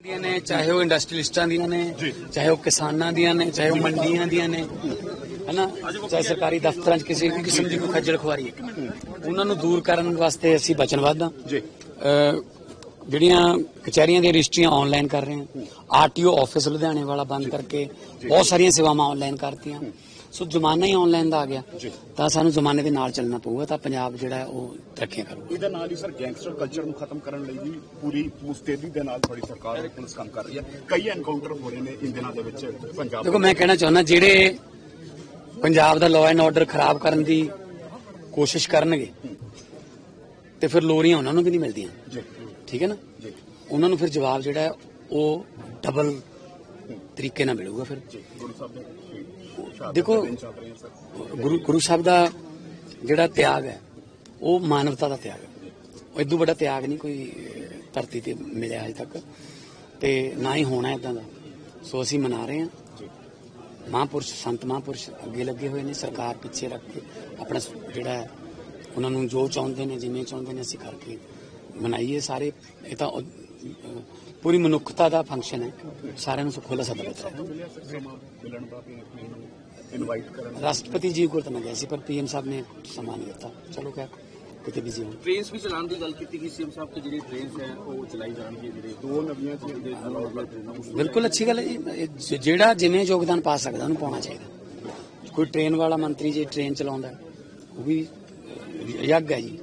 ਦੀਆਂ ਨੇ ਚਾਹੇ ਉਹ ਇੰਡਸਟਰੀਲਿਸਟਾਂ ਦੀਆਂ ਨੇ ਚਾਹੇ ਉਹ ਕਿਸਾਨਾਂ ਦੀਆਂ ਨੇ ਚਾਹੇ ਉਹ ਮੰਡੀਆਂ ਦੀਆਂ ਨੇ ਹਨਾ? ਚਾਹੇ ਸਰਕਾਰੀ ਦਫ਼ਤਰਾਂ 'ਚ ਕਿਸੇ ਵੀ ਕਿਸਮ ਦੀ ਕੋਈ ਖੱਜਲ ਖੁਆਰੀ ਹੈ। ਉਹਨਾਂ ਨੂੰ ਦੂਰ ਕਰਨ ਵਾਸਤੇ ਅਸੀਂ ਵਚਨਬੱਧ ਹਾਂ ਜੀ। ਜਿਹੜੀਆਂ ਕਚਹਿਰੀਆਂ ਦੀਆਂ ਰਜਿਸਟਰੀਆਂ ਆਨਲਾਈਨ ਕਰ ਰਹੇ ਹਾਂ ਆਰਟੀਓ ਆਫਿਸ ਲੁਧਿਆਣੇ ਵਾਲਾ ਬੰਦ ਕਰਕੇ ਬਹੁਤ ਸਾਰੀਆਂ ਸੇਵਾਵਾਂ ਆਨਲਾਈਨ ਕਰਤੀਆਂ। ਸੋ ਜ਼ਮਾਨਾ ਹੀ ਆਨਲਾਈਨ ਦਾ ਆ ਗਿਆ। ਤਾਂ ਸਾਨੂੰ ਜ਼ਮਾਨੇ ਦੇ ਨਾਲ ਚੱਲਣਾ ਪਊਗਾ ਤਾਂ ਪੰਜਾਬ ਜਿਹੜਾ ਉਹ ਤਰੱਕੀਆਂ ਕਰੂਗਾ। ਇਹਦੇ ਨਾਲ ਹੀ ਸਰ ਗੈਂਗਸਟਰ ਕਲਚਰ ਨੂੰ ਖਤਮ ਕਰਨ ਲਈ ਵੀ ਪੂਰੀ ਮੁਸਤੈਦੀ ਦੇ ਨਾਲ ਤੁਹਾਡੀ ਸਰਕਾਰ ਪੁਲਿਸ ਕੰਮ ਕਰ ਰਹੀ ਹੈ। ਕਈ ਐਨਕਾਊਂਟਰ ਹੋ ਰਹੇ ਨੇ ਇਨ ਦਿਨਾਂ ਦੇ ਵਿੱਚ ਪੰਜਾਬ ਦੇਖੋ ਮੈਂ ਕਹਿਣਾ ਚਾਹੁੰਦਾ ਜਿਹੜੇ ਪੰਜਾਬ ਦਾ ਲਾਅ ਐਂਡ ਆਰਡਰ ਖਰਾਬ ਕਰਨ ਦੀ ਕੋਸ਼ਿਸ਼ ਕਰਨਗੇ ਤੇ ਫਿਰ ਲੋਰੀਆਂ ਉਹਨਾਂ ਨੂੰ ਵੀ ਨਹੀਂ ਮਿਲਦੀਆਂ। ਜੀ। ਠੀਕ ਹੈ ਨਾ? ਜੀ। ਉਹਨਾਂ ਨੂੰ ਫਿਰ ਜਵਾਬ ਜਿਹੜਾ ਉਹ ਡਬਲ ਤਰੀਕੇ ਨਾਲ ਮਿਲੂਗਾ ਫਿਰ। ਦੇਖੋ- ਗੁਰੂ ਗੁਰੂ ਸਾਹਿਬ ਦਾ ਜਿਹੜਾ ਤਿਆਗ ਹੈ ਉਹ ਮਾਨਵਤਾ ਦਾ ਤਿਆਗ ਹੈ। ਉਹ ਇਦੋਂ ਵੱਡਾ ਤਿਆਗ ਨਹੀਂ ਕੋਈ ਧਰਤੀ ਤੇ ਮਿਲਿਆ ਅਜੇ ਤੱਕ ਤੇ ਨਾ ਹੀ ਹੋਣਾ ਇਦਾਂ ਦਾ। ਸੋ ਅਸੀਂ ਮਨਾ ਰਹੇ ਹਾਂ। ਮਹਾਂਪੁਰਸ਼ ਸੰਤ ਮਹਾਂਪੁਰਸ਼ ਅੱਗੇ ਲੱਗੇ ਹੋਏ ਨੇ ਸਰਕਾਰ ਪਿੱਛੇ ਰੱਖ ਕੇ ਆਪਣਾ ਜਿਹੜਾ ਹੈ ਉਹਨਾਂ ਨੂੰ ਜੋ ਚਾਹੁੰਦੇ ਨੇ ਜਿਵੇਂ ਚਾਹੁੰਦੇ ਨੇ ਅਸੀਂ ਕਰਕੇ ਮਨਾਈਏ ਸਾਰੇ। ਇਹ ਤਾਂ ਪੂਰੀ ਮਨੁੱਖਤਾ ਦਾ ਫੰਕਸ਼ਨ ਹੈ। ਸਾਰਿਆਂ ਨੂੰ ਖੁੱਲ੍ਹਾ ਸੱਦਾ ਮਿਲਣ ਦਾ ਵੀ ਇਨਵਾਈਟ ਕਰਨ ਦਾ। ਰਾਸ਼ਟਰਪਤੀ ਜੀ ਕੋਲ ਤਾਂ ਮੈਂ ਗਿਆ ਸੀ ਪਰ ਪੀਐਮ ਸਾਹਿਬ ਨੇ ਸਮਾਂ ਨਹੀਂ ਦਿੱਤਾ। ਚਲੋ ਕਿਆ ਕਿਤੇ ਬਿਜ਼ੀ ਹੋਣ। ਟ੍ਰੇਨਸ ਵੀ ਚਲਾਉਣ ਦੀ ਗੱਲ ਕੀਤੀ ਗਈ ਸੀਐਮ ਸਾਹਿਬ ਤੇ ਜਿਹੜੀ ਟ੍ਰੇਨਸ ਹੈ ਉਹ ਚਲਾਈ ਜਾਣਗੇ ਜਿਹੜੇ ਦੋ ਨਵੀਆਂ ਟ੍ਰੇਨਾਂ ਬਿਲਕੁਲ ਅੱਛੀ ਗੱਲ ਹੈ ਜਿਹੜਾ ਜਿਵੇਂ ਯੋਗਦਾਨ ਪਾ ਸਕਦਾ ਉਹਨੂੰ ਪਾਉਣਾ ਚਾਹੀਦਾ। ਕੋਈ ਟ੍ਰੇਨ ਵਾਲਾ ਮੰਤਰੀ ਜੇ ਟ੍ਰੇਨ ਚਲਾਉਂਦਾ ਹੈ, ਉਹ ਵੀ ਯੱਗ ਹੈ ਜੀ।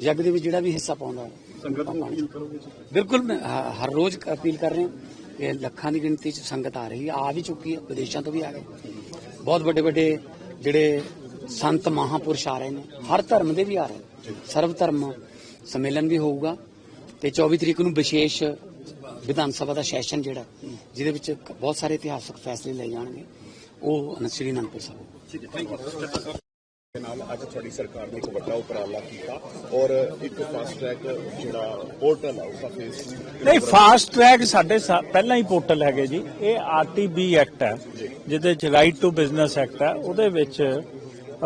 ਯੱਗ ਦੇ ਵਿੱਚ ਜਿਹੜਾ ਵੀ ਹਿੱਸਾ ਪਾਉਂਦਾ ਸੰਗਤ ਨੂੰ ਅਪੀਲ ਕਰੋਗੇ ਬਿਲਕੁਲ ਮੈਂ ਹ- ਹਰ ਰੋਜ਼ ਅਪੀਲ ਕਰ ਰਹੇ ਹਾਂ ਕਿ ਲੱਖਾਂ ਦੀ ਗਿਣਤੀ 'ਚ ਸੰਗਤ ਆ ਰਹੀ ਹੈ ਆ ਵੀ ਚੁੱਕੀ ਹੈ ਵਿਦੇਸ਼ਾਂ ਤੋਂ ਵੀ ਆ ਗਏ। ਬਹੁਤ ਵੱਡੇ ਵੱਡੇ ਜਿਹੜੇ ਸੰਤ ਮਹਾਪੁਰਸ਼ ਆ ਰਹੇ ਨੇ, ਹਰ ਧਰਮ ਦੇ ਵੀ ਆ ਰਹੇ ਨੇ। ਸਰਵ ਧਰਮ ਸੰਮੇਲਨ ਵੀ ਹੋਊਗਾ ਤੇ 24 ਤਰੀਕ ਨੂੰ ਵਿਸ਼ੇਸ਼ ਵਿਧਾਨ ਸਭਾ ਦਾ ਸੈਸ਼ਨ ਜਿਹੜਾ, ਜਿਹਦੇ ਵਿੱਚ ਬਹੁਤ ਸਾਰੇ ਇਤਿਹਾਸਕ ਫੈਸਲੇ ਲਏ ਜਾਣਗੇ, ਉਹ ਸ੍ਰੀ ਅਨੰਦਪੁਰ ਸਾਹਿਬ। ਦੇ ਨਾਲ ਅੱਜ ਤੁਹਾਡੀ ਸਰਕਾਰ ਨੇ ਇੱਕ ਵੱਡਾ ਉਪਰਾਲਾ ਕੀਤਾ ਔਰ ਇੱਕ ਫਾਸਟ ਟਰੈਕ ਜਿਹੜਾ ਪੋਰਟਲ ਆ ਉਸਦਾ ਫੇਸ ਨਹੀਂ ਫਾਸਟ ਟਰੈਕ ਸਾਡੇ ਪਹਿਲਾਂ ਹੀ ਪੋਰਟਲ ਹੈਗੇ ਜੀ। ਇਹ ਆਰਟੀਬੀ ਐਕਟ ਹੈ ਜਿਹਦੇ ਚ ਰਾਈਟ ਟੂ ਬਿਜ਼ਨਸ ਐਕਟ ਹੈ। ਉਹਦੇ ਵਿੱਚ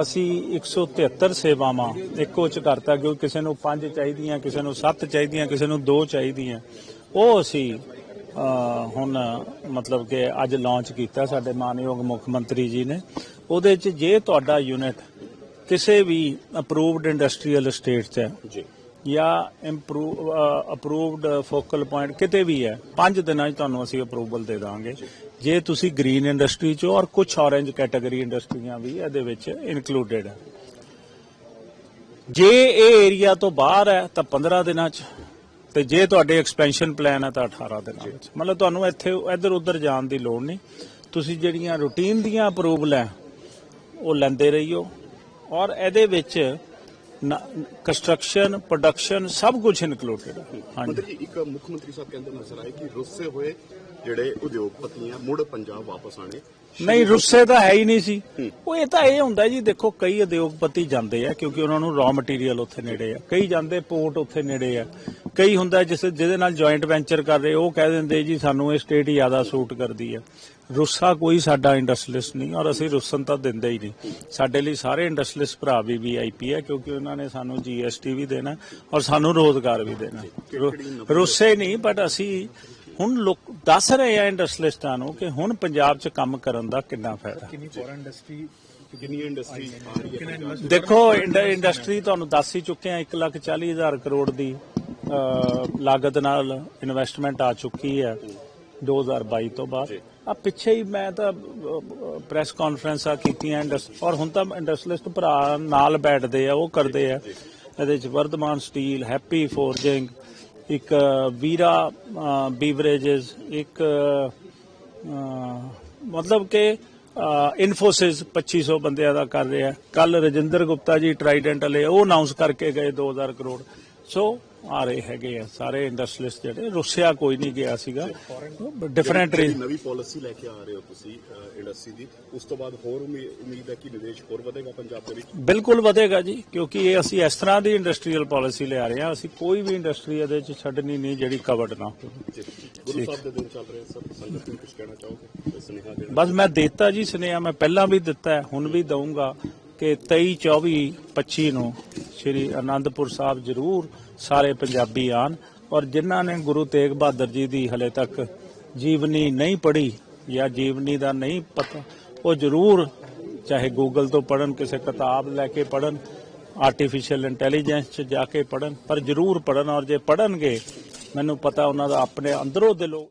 ਅਸੀਂ 173 ਸੇਵਾਵਾਂ ਇੱਕੋ ਚ ਕਰਤਾ ਕਿਉਂਕਿ ਕਿਸੇ ਨੂੰ 5 ਚਾਹੀਦੀਆਂ ਕਿਸੇ ਨੂੰ 7 ਚਾਹੀਦੀਆਂ ਕਿਸੇ ਨੂੰ 2 ਚਾਹੀਦੀਆਂ। ਉਹ ਅਸੀਂ ਹੁਣ ਮਤਲਬ ਕਿ ਅੱਜ ਲਾਂਚ ਕੀਤਾ ਸਾਡੇ ਮਾਨਯੋਗ ਮੁੱਖ ਮੰਤਰੀ ਜੀ ਨੇ। ਉਹਦੇ ਚ ਜੇ ਤੁਹਾਡਾ ਯੂਨਿਟ ਕਿਸੇ ਵੀ ਅਪਰੂਵਡ ਇੰਡਸਟਰੀਅਲ ਸਟੇਟ 'ਚ ਹੈ ਜੀ ਜਾਂ ਇੰਪਰੂਵ ਅਪਰੂਵਡ ਫੋਕਲ ਪੁਆਇੰਟ ਕਿਤੇ ਵੀ ਹੈ 5 ਦਿਨਾਂ 'ਚ ਤੁਹਾਨੂੰ ਅਸੀਂ ਅਪਰੂਵਲ ਦੇ ਦਾਂਗੇ। ਜੇ। ਤੁਸੀਂ ਗ੍ਰੀਨ ਇੰਡਸਟਰੀ 'ਚੋਂ ਔਰ ਕੁਝ ਔਰੇਂਜ ਕੈਟਾਗਰੀ ਇੰਡਸਟਰੀਆਂ ਵੀ ਇਹਦੇ ਵਿੱਚ ਇਨਕਲੂਡਡ ਹੈ। ਜੇ ਇਹ ਏਰੀਆ ਤੋਂ ਬਾਹਰ ਹੈ ਤਾਂ 15 ਦਿਨਾਂ 'ਚ ਤੇ ਜੇ ਤੁਹਾਡੇ ਐਕਸਪੈਂਸ਼ਨ ਪਲਾਨ ਹੈ ਤਾਂ 18 ਦਿਨਾਂ ਵਿੱਚ। ਮਤਲਬ ਤੁਹਾਨੂੰ ਇੱਥੇ ਇੱਧਰ ਉੱਧਰ ਜਾਣ ਦੀ ਲੋੜ ਨਹੀਂ। ਤੁਸੀਂ ਜਿਹੜੀਆਂ ਰੂਟੀਨ ਦੀਆਂ ਅਪਰੂਵਲ ਹੈ ਉਹ ਲੈਂਦੇ ਰਹੀਓ। ਔਰ ਇਹਦੇ ਵਿੱਚ ਕੰਸਟਰਕਸ਼ਨ ਪ੍ਰੋਡਕਸ਼ਨ ਸਭ ਕੁਝ ਇਨਕਲੂਡਡ ਹੈ। ਹਾਂਜੀ। ਇੱਕ ਮੁੱਖ ਮੰਤਰੀ ਸਾਹਿਬ ਕਹਿੰਦੇ ਨਜ਼ਰ ਆਏ ਕਿ ਰੁੱਸੇ ਹੋਏ ਜਿਹੜੇ ਉਦਯੋਗਪਤੀ ਆ ਮੁੜ ਪੰਜਾਬ ਵਾਪਸ ਆਣੇ ਨਹੀਂ ਰੁੱਸੇ ਤਾਂ ਹੈ ਹੀ ਨਹੀਂ ਸੀ। ਉਹ ਇਹ ਤਾਂ ਇਹ ਹੁੰਦਾ ਜੀ ਦੇਖੋ ਕਈ ਉਦਯੋਗਪਤੀ ਜਾਂਦੇ ਆ ਕਿਉਂਕਿ ਉਹਨਾਂ ਨੂੰ ਰॉ ਮਟੀਰੀਅਲ ਉੱਥੇ ਨੇੜੇ ਆ ਕਈ ਜਾਂਦੇ ਪੋਰਟ ਉੱਥੇ ਨੇੜੇ ਆ। ਕਈ ਹੁੰਦਾ ਜਿਸ ਜਿਹਦੇ ਨਾਲ ਜੁਆਇੰਟ ਵੈਂਚਰ ਕਰ ਰਹੇ ਉਹ ਕਹਿ ਦਿੰਦੇ ਜੀ ਸਾਨੂੰ ਇਹ ਸਟੇਟ ਜ਼ਿਆਦਾ ਸੂਟ ਕਰਦੀ ਆ ਰੁੱਸਾ ਕੋਈ ਸਾਡਾ ਇੰਡਸਟਰੀਲਿਸਟ ਨਹੀਂ ਔਰ ਅਸੀਂ ਰੁੱਸਨ ਤਾਂ ਦਿੰਦੇ ਹੀ ਨਹੀਂ। ਸਾਡੇ ਲਈ ਸਾਰੇ ਇੰਡਸਟਰੀਲਿਸਟ ਭਰਾ ਵੀ ਵੀਆਈਪੀ ਹੈ ਕਿਉਂਕਿ ਉਹਨਾਂ ਨੇ ਸਾਨੂੰ ਜੀਐਸਟੀ ਵੀ ਦੇਣਾ ਔਰ ਸਾਨੂੰ ਰੋਜ਼ਗਾਰ ਵੀ ਦੇਣਾ। ਰੁੱਸੇ ਨਹੀਂ ਬਟ ਅਸੀਂ ਹੁਣ ਲੋਕ ਦੱਸ ਰਹੇ ਆ ਇੰਡਸਟਰੀਲਿਸਟਾਂ ਨੂੰ ਕਿ ਹੁਣ ਪੰਜਾਬ 'ਚ ਕੰਮ ਕਰਨ ਦਾ ਕਿੰਨਾ ਫਾਇਦਾ। ਕਿੰਨੀ ਇੰਡਸਟਰੀ ਹੈ? ਦੇਖੋ ਇੰਡ- ਇੰਡਸਟਰੀ ਤੁਹਾਨੂੰ ਦੱਸ ਹੀ ਚੁੱਕੇ ਆ 1,40,000 ਕਰੋੜ ਦੀ। ਲਾਗਤ ਨਾਲ ਇਨਵੈਸਟਮੈਂਟ ਆ ਚੁੱਕੀ ਹੈ 2022 ਤੋਂ ਬਾਅਦ। ਆ ਪਿੱਛੇ ਹੀ ਮੈਂ ਤਾਂ ਪ੍ਰੈਸ ਕਾਨਫਰੰਸਾਂ ਕੀਤੀਆਂ ਔਰ ਹੁਣ ਤਾਂ ਇੰਡਸਟਰੀਲਿਸਟ ਭਰਾ ਨਾਲ ਬੈਠਦੇ ਆ ਉਹ ਕਰਦੇ ਆ। ਇਹਦੇ ਚ ਵਰਧਮਾਨ ਸਟੀਲ ਹੈਪੀ ਫੋਰਜਿੰਗ ਇੱਕ ਵੀਰਾ ਬੀਵਰੇजेस ਇੱਕ ਮਤਲਬ ਕਿ ਇਨਫੋਸਿਸ 2500 ਬੰਦਿਆਂ ਦਾ ਕਰ ਰਿਹਾ। ਕੱਲ ਰਜਿੰਦਰ ਗੁਪਤਾ ਜੀ ਟਰਾਈਡੈਂਟ ਵਾਲੇ ਉਹ ਅਨਾਉਂਸ ਕਰਕੇ ਗਏ 2000 ਕਰੋੜ। ਸੋ ਆ ਰਹੇ ਹੈਗੇ ਆ ਸਾਰੇ ਇੰਡਸਟਰੀਲਿਸਟ ਜਿਹੜੇ ਰੁੱਸਿਆ ਕੋਈ ਨਹੀਂ ਗਿਆ ਸੀਗਾ। ਡਿਫਰੈਂਟ ਜਿਹੜੀ ਨਵੀਂ ਪਾਲਿਸੀ ਲੈ ਕੇ ਆ ਰਹੇ ਹੋ ਤੁਸੀਂ ਇੰਡਸਟਰੀ ਦੀ ਉਸ ਤੋਂ ਬਾਅਦ ਹੋਰ ਉਮੀ- ਉਮੀਦ ਹੈ ਕਿ ਨਿਵੇਸ਼ ਹੋਰ ਵਧੇਗਾ ਪੰਜਾਬ ਦੇ ਵਿੱਚ? ਬਿਲਕੁਲ ਵਧੇਗਾ ਜੀ ਕਿਉਂਕਿ ਇਹ ਅਸੀਂ ਇਸ ਤਰ੍ਹਾਂ ਦੀ ਇੰਡਸਟਰੀਅਲ ਪਾਲਿਸੀ ਲਿਆ ਰਹੇ ਹਾਂ ਅਸੀਂ ਕੋਈ ਵੀ ਇੰਡਸਟਰੀ ਇਹਦੇ ਚ ਛੱਡਣੀ ਨਹੀਂ ਜਿਹੜੀ ਕਵਰਡ ਨਾ ਹੋਵੇ। ਗੁਰੂ ਸਾਹਿਬ ਦੇ ਦਿਨ ਚੱਲ ਰਹੇ ਸਰ ਸੰਗਤ ਨੂੰ ਕੁਝ ਕਹਿਣਾ ਚਾਹੋਗੇ? ਕੋਈ ਸੁਨੇਹਾ ਦੇਣਾ? ਬਸ ਮੈਂ ਦੇਤਾ ਜੀ ਸੁਨੇਹਾ ਮੈਂ ਪਹਿਲਾਂ ਵੀ ਦਿੱਤਾ ਹੁਣ ਵੀ ਦਊਂਗਾ ਕਿ 23 24 25 ਨੂੰ ਸ਼੍ਰੀ ਅਨੰਦਪੁਰ ਸਾਹਿਬ ਜ਼ਰੂਰ ਸਾਰੇ ਪੰਜਾਬੀ ਆਣ ਔਰ ਜਿਨ੍ਹਾਂ ਨੇ ਗੁਰੂ ਤੇਗ ਬਹਾਦਰ ਜੀ ਦੀ ਹਲੇ ਤੱਕ ਜੀਵਨੀ ਨਹੀਂ ਪੜ੍ਹੀ ਜਾਂ ਜੀਵਨੀ ਦਾ ਨਹੀਂ ਪਤਾ, ਉਹ ਜ਼ਰੂਰ ਚਾਹੇ ਗੂਗਲ ਤੋਂ ਪੜਨ ਕਿਸੇ ਕਿਤਾਬ ਲੈ ਕੇ ਪੜਨ ਆਰਟੀਫੀਸ਼ੀਅਲ ਇੰਟੈਲੀਜੈਂਸ 'ਚ ਜਾ ਕੇ ਪੜਨ ਪਰ ਜ਼ਰੂਰ ਪੜਨ ਔਰ ਜੇ ਪੜਨਗੇ ਮੈਨੂੰ ਪਤਾ ਉਹਨਾਂ ਦਾ ਆਪਣੇ ਅੰਦਰੋਂ ਦਿਲੋਂ